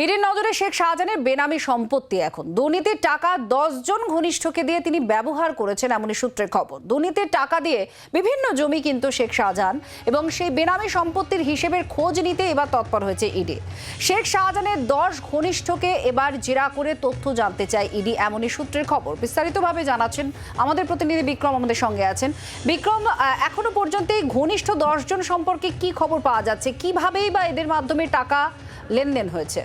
এর নজরে শেখ শাহজাহানের বেনামি সম্পত্তি এখন। দুর্নীতির টাকা জন ঘনিষ্ঠকে দিয়ে তিনি ব্যবহার করেছেন এমনই সূত্রের খবর। দুর্নীতির টাকা দিয়ে বিভিন্ন জমি কিন্তু শেখ শাহজাহান এবং সেই বেনামি সম্পত্তির হিসেবের খোঁজ নিতে এবার তৎপর হয়েছে ইডি। শেখ শাহজাহানের দশ ঘনিষ্ঠকে এবার জেরা করে তথ্য জানতে চায় ইডি, এমনই সূত্রের খবর। বিস্তারিতভাবে জানাচ্ছেন আমাদের প্রতিনিধি বিক্রম আমাদের সঙ্গে আছেন। বিক্রম এখনও পর্যন্ত এই ঘনিষ্ঠ দশজন সম্পর্কে কি খবর পাওয়া যাচ্ছে? কিভাবেই বা এদের মাধ্যমে টাকা লেনদেন হয়েছে?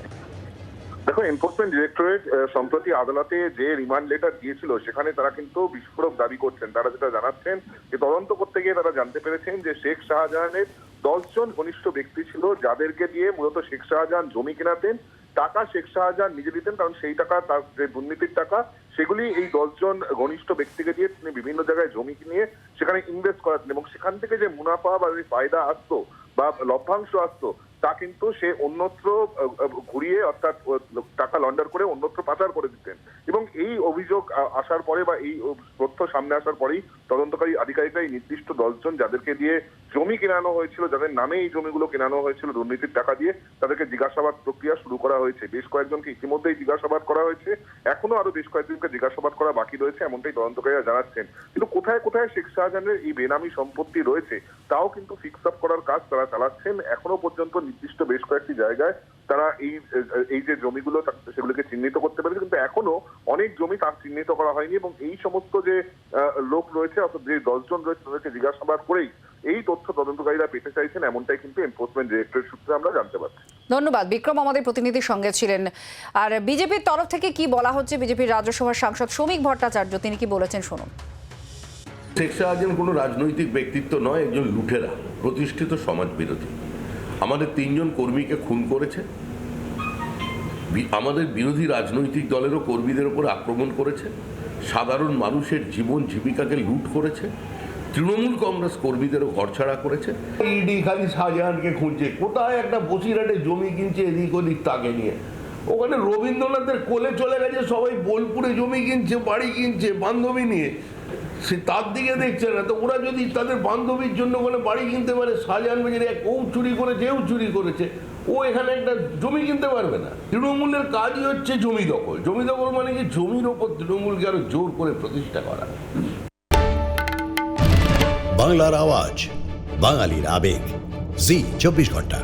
দেখো এনফোর্সমেন্ট ডিরেক্টরেট সম্প্রতি আদালতে যে রিমান্ড লেটার দিয়েছিল, সেখানে তারা কিন্তু বিস্ফোরক দাবি করছেন। তারা যেটা জানাচ্ছেন, যে তদন্ত করতে গিয়ে তারা জানতে পেরেছেন যে শেখ শাহজাহানের দশজন ঘনিষ্ঠ ব্যক্তি ছিল, যাদেরকে দিয়ে মূলত শেখ শাহজাহান জমি কেনাতেন, টাকা শেখ শাহজাহান নিজে দিতেন, কারণ সেই টাকা, তার যে দুর্নীতির টাকা, সেগুলি এই দশজন ঘনিষ্ঠ ব্যক্তিকে দিয়ে তিনি বিভিন্ন জায়গায় জমি কিনে সেখানে ইনভেস্ট করাতেন। এবং সেখান থেকে যে মুনাফা বা ফায়দা আসতো বা লভ্যাংশ আসতো তা কিন্তু সে অন্যত্র ঘুরিয়ে অর্থাৎ টাকা লন্ডার করে অন্যত্র পাচার করে দিতেন। এবং এই অভিযোগ আসার পরে বা এই তথ্য সামনে আসার পরেই তদন্তকারী আধিকারিকরা এই নির্দিষ্ট দশজন যাদেরকে দিয়ে জমি কেনানো হয়েছিল, যাদের নামে এই জমিগুলো কেনানো হয়েছিল, দুর্নীতির টাকা দিয়ে তাদেরকে জিজ্ঞাসাবাদ প্রক্রিয়া শুরু করা হয়েছে। বেশ কয়েকজনকে ইতিমধ্যেই জিজ্ঞাসাবাদ করা হয়েছে। এখনও আরও বেশ কয়েকজনকে জিজ্ঞাসাবাদ করা বাকি রয়েছে, এমনটাই তদন্তকারীরা জানাচ্ছেন। কিন্তু কোথায় কোথায় শেখ শাহজাহানের এই বেনামি সম্পত্তি রয়েছে তাও কিন্তু ফিক্স আপ করার কাজ তারা চালাচ্ছেন। এখনও পর্যন্ত নির্দিষ্ট বেশ কয়েকটি জায়গায় তারা এই এই যে জমিগুলো সেগুলোকে চিহ্নিত করতে পেরেছে। কিন্তু এখনও অনেক জমি তার চিহ্নিত করা হয়নি এবং এই সমস্ত যে লোক রয়েছে, অর্থাৎ যে দশজন রয়েছে, তাদেরকে জিজ্ঞাসাবাদ করেই এই তথ্য তদন্তকারীরা পেতে চাইছেন। এমনটাই কিন্তু এনফোর্সমেন্ট ডিরেক্টরের সূত্রে আমরা জানতে পারছি। ধন্যবাদ। বিক্রম আমাদের প্রতিনিধির সঙ্গে ছিলেন। আর বিজেপির তরফ থেকে কি বলা হচ্ছে? বিজেপির রাজ্যসভার সাংসদ শ্রমিক ভট্টাচার্য, তিনি কি বলেছেন? শুনুন। শেখ শাহজাহান কোনো রাজনৈতিক ব্যক্তিত্ব নয়, একজন লুঠেরা প্রতিষ্ঠিত সমাজ বিরোধী আমাদের তিনজন কর্মীকে খুন করেছে। আমাদের বিরোধী রাজনৈতিক দলেরও কর্মীদের ওপর আক্রমণ করেছে। সাধারণ মানুষের জীবন জীবিকাকে লুট করেছে। তৃণমূল কংগ্রেস কর্মীদেরও ঘরছাড়া করেছে। ইডি খালি শাহজাহানকে খুঁজছে। কোথায় একটা বসিরহাটে জমি কিনছে এদিক ওদিক তাকে নিয়ে? ওখানে রবীন্দ্রনাথের কোলে চলে গেছে সবাই, বোলপুরে জমি কিনছে, বাড়ি কিনছে, বান্ধবী নিয়ে। সে তার দিকে দেখছে না। তো ওরা যদি তাদের বান্ধবীর জন্য ওখানে বাড়ি কিনতে পারে শাহজাহান বাজারে এক ও চুরি করেছে, এও চুরি করেছে, ও এখানে একটা জমি কিনতে পারবে না। তৃণমূলের কাজই হচ্ছে জমি দখল। জমি দখল মানে কি? জমির ওপর তৃণমূলকে আরও জোর করে প্রতিষ্ঠা করা। বাংলার আওয়াজ, বাঙালির আবেগ। জি, চব্বিশ ঘণ্টা।